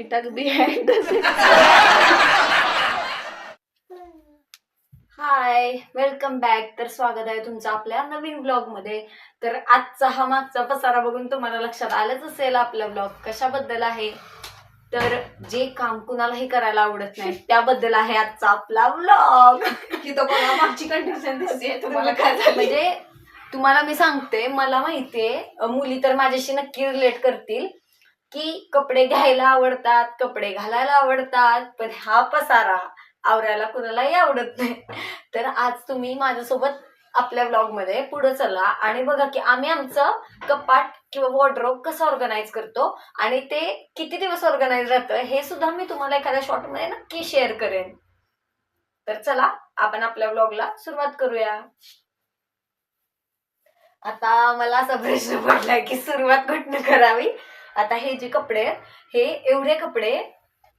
हे टाक behind hi welcome back तर स्वागत आहे तुमचं आपल्या नवीन ब्लॉगमध्ये. तर आजचा हा मागचा पसारा बघून तुम्हाला लक्षात आलंच असेल आपला ब्लॉग कशाबद्दल आहे. तर जे काम कुणालाही करायला आवडत नाही त्याबद्दल आहे आजचा आपला ब्लॉग की तो बघा मागची कंडिशन दिसते तुम्हाला काय झालं म्हणजे तुम्हाला मी सांगते मला माहितीये मुली तर माझ्याशी नक्की रिलेट करतील. की कपडे घ्यायला आवडतात कपडे घालायला आवडतात पण हा पसारा आवरायला कुणालाही आवडत नाही. तर आज तुम्ही माझ्यासोबत आपल्या ब्लॉगमध्ये पुढे चला आणि बघा की आम्ही आमचं कपाट किंवा वॉर्ड्रोब कसं ऑर्गनाईज करतो आणि ते किती दिवस ऑर्गनाईज राहतं हे सुद्धा मी तुम्हाला एखाद्या शॉर्टमध्ये नक्की शेअर करेन. तर चला आपण आपल्या ब्लॉगला सुरुवात करूया. आता मला असा प्रश्न पडलाय की सुरुवात कुठनं करावी? आता हे जे कपडे आहेत हे एवढे कपडे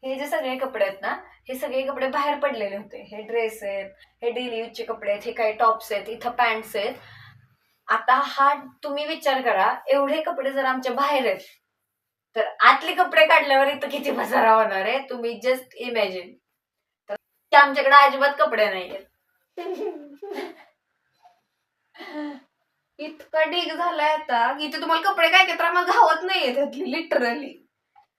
हे जे सगळे कपडे आहेत ना हे सगळे कपडे बाहेर पडलेले होते. हे ड्रेस आहेत हे डेली यूजचे कपडे आहेत हे काही टॉप्स आहेत इथं पॅन्ट्स आहेत. आता हा तुम्ही विचार करा एवढे कपडे जर आमच्या बाहेर आहेत तर आतले कपडे काढल्यावर इथं किती पसारा होणार आहे? तुम्ही जस्ट इमॅजिन तर ते आमच्याकडे अजिबात कपडे नाही आहेत इतका ढीग झालाय आता की इथे तुम्हाला कपडे काय काय तर आम्हाला घावत नाहीये त्यातली लिटरली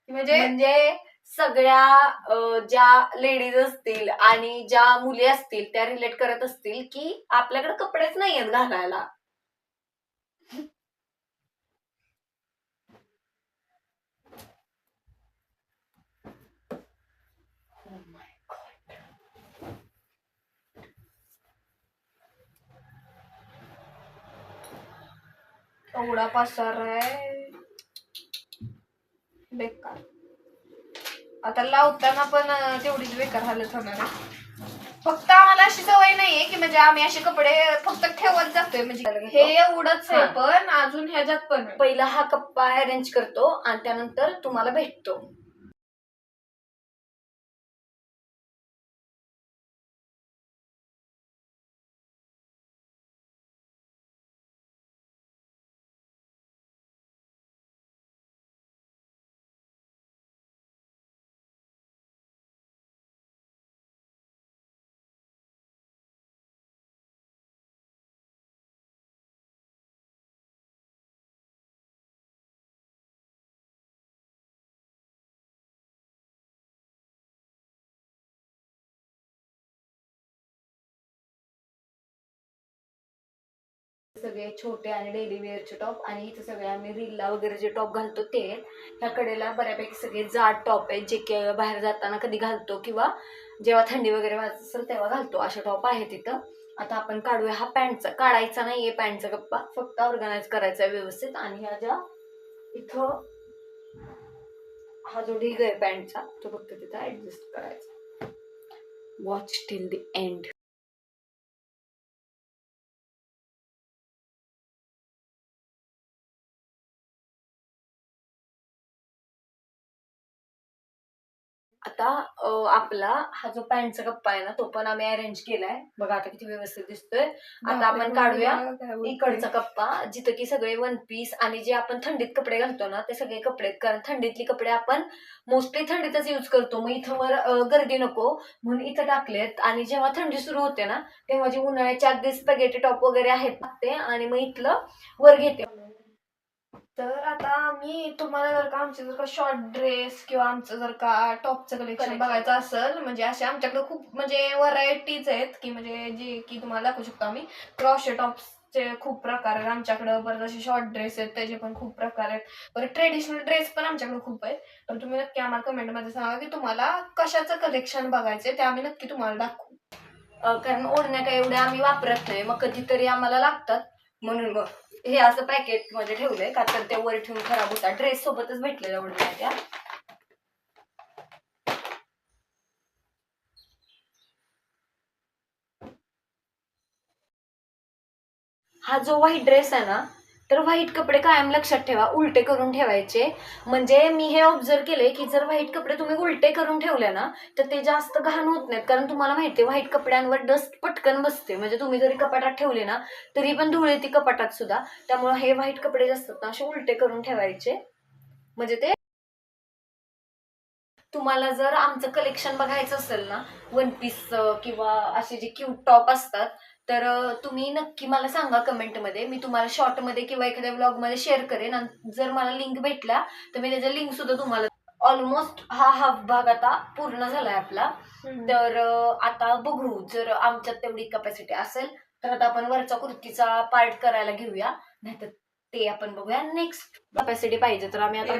म्हणजे म्हणजे सगळ्या ज्या लेडीज असतील आणि ज्या मुली असतील त्या रिलेट करत असतील की आपल्याकडे कपडेच नाही आहेत घालायला. एवढा पसार आहे बेकार आता लावताना पण तेवढीच बेकार हालत होणार आहे. फक्त आम्हाला अशी सवय नाहीये की म्हणजे आम्ही असे कपडे फक्त ठेवत जातोय म्हणजे हे एवढंच आहे. पण अजून ह्याच्यात पण. पहिला हा कप्पा अरेंज करतो आणि त्यानंतर तुम्हाला भेटतो सगळे छोटे आणि डेली वेअरचे टॉप आणि इथे सगळे आम्ही रिल्ला वगैरे जे टॉप घालतो ते ह्या कडेला बऱ्यापैकी सगळे जाड टॉप आहेत जे की बाहेर जाताना कधी घालतो किंवा जेव्हा थंडी वगैरे वाजत असेल तेव्हा घालतो. असे टॉप आहेत तिथं आता आपण काढूया हा पॅन्टचा काढायचा नाहीये पॅन्टचा गप्पा. फक्त ऑर्गनाईज करायचा आहे व्यवस्थित. आणि ह्या ज्या इथं हा जो ढीग आहे पॅन्टचा तो फक्त तिथं ॲडजस्ट करायचा. वॉच टिल द एंड आता अं, आपला हा जो पॅन्टचा कप्पा आहे ना तो पण आम्ही अरेंज केलाय. बघा आता किती व्यवस्थित दिसतोय. आता आपण काढूया काय. इकडचा कप्पा जिथं की सगळे वन पीस आणि जे आपण थंडीत कपडे घालतो ना ते सगळे कपडे. कारण थंडीतले कपडे आपण मोस्टली थंडीतच यूज करतो. मग इथं वर अं, गर्दी नको. म्हणून इथं टाकलेत. आणि जेव्हा थंडी सुरू होते ना तेव्हा जे उन्हाळ्याच्या अगदी स्पॅगेटी टॉप वगैरे आहेत ना ते आणि मग इथलं वर घेते. तर आता मी तुम्हाला जर का आमचे जर का शॉर्ट ड्रेस किंवा आमचं जर का टॉपचं कलेक्शन Collection. बघायचं असेल म्हणजे असे आमच्याकडे खूप म्हणजे व्हरायटीज आहेत की म्हणजे जे की तुम्हाला दाखवू शकतो आम्ही. क्रॉशे टॉप्सचे खूप प्रकार आहेत. आमच्याकडे परत असे शॉर्ट ड्रेस आहेत त्याचे पण खूप प्रकार आहेत. परत ट्रेडिशनल ड्रेस पण आमच्याकडे खूप आहेत. तर तुम्ही नक्की आम्हाला कमेंटमध्ये सांगा की तुम्हाला कशाचं कलेक्शन बघायचं ते आम्ही नक्की तुम्हाला दाखवू. अं, कारण ओढण्या काय एवढ्या आम्ही वापरत नाही. मग कधीतरी आम्हाला लागतात. म्हणून मग हे असं पॅकेटमध्ये ठेवलंय का तर ते वर ठेवून खराब होता. ड्रेस सोबतच भेटलेल्या म्हणून त्या. हा जो व्हाईट ड्रेस आहे ना तर व्हाईट कपडे कायम लक्षात ठेवा उलटे करून ठेवायचे. म्हणजे मी हे ऑब्झर्व केले की जर व्हाईट कपडे तुम्ही उलटे करून ठेवले ना तर ते जास्त घाण होत नाहीत. कारण तुम्हाला माहिती आहे व्हाईट कपड्यांवर डस्ट पटकन बसते. म्हणजे तुम्ही जरी कपाटात ठेवले ना तरी पण धुळे ती कपाटात सुद्धा. त्यामुळे हे व्हाईट कपडे जे असतात ना असे उलटे करून ठेवायचे. म्हणजे ते तुम्हाला जर आमचं कलेक्शन बघायचं असेल ना वन पीस किंवा असे जे क्यूट टॉप असतात तर तुम्ही नक्की मला सांगा कमेंटमध्ये. मी तुम्हाला शॉर्टमध्ये किंवा एखाद्या व्लॉगमध्ये शेअर करेन. आणि जर मला लिंक भेटला तर मी त्याचा लिंक सुद्धा तुम्हाला ऑलमोस्ट हा हाफ भाग आता पूर्ण झालाय आपला. तर आता बघू. जर आमच्यात तेवढी कपॅसिटी असेल तर आता आपण वरचा कुर्तीचा पार्ट करायला घेऊया. नाहीतर ते आपण बघूया नेक्स्ट कपॅसिटी पाहिजे तर आम्ही आता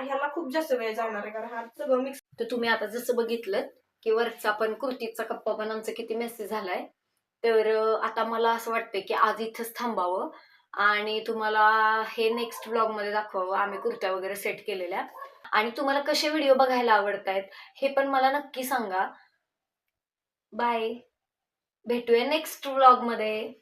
ह्याला खूप जास्त वेळ जाणार आहे कारण हा सगळं मिक्स तर तुम्ही आता जसं बघितलं की वरचा पण कुर्तीचा कप्पा पण आमचा किती मेसेज झालाय. तर आता मला असं वाटतंय की आज इथंच थांबावं आणि तुम्हाला हे नेक्स्ट ब्लॉगमध्ये दाखवावं. आम्ही कुर्त्या वगैरे सेट केलेल्या. आणि तुम्हाला कसे व्हिडिओ बघायला आवडतायत हे पण मला नक्की सांगा. बाय भेटूया नेक्स्ट ब्लॉगमध्ये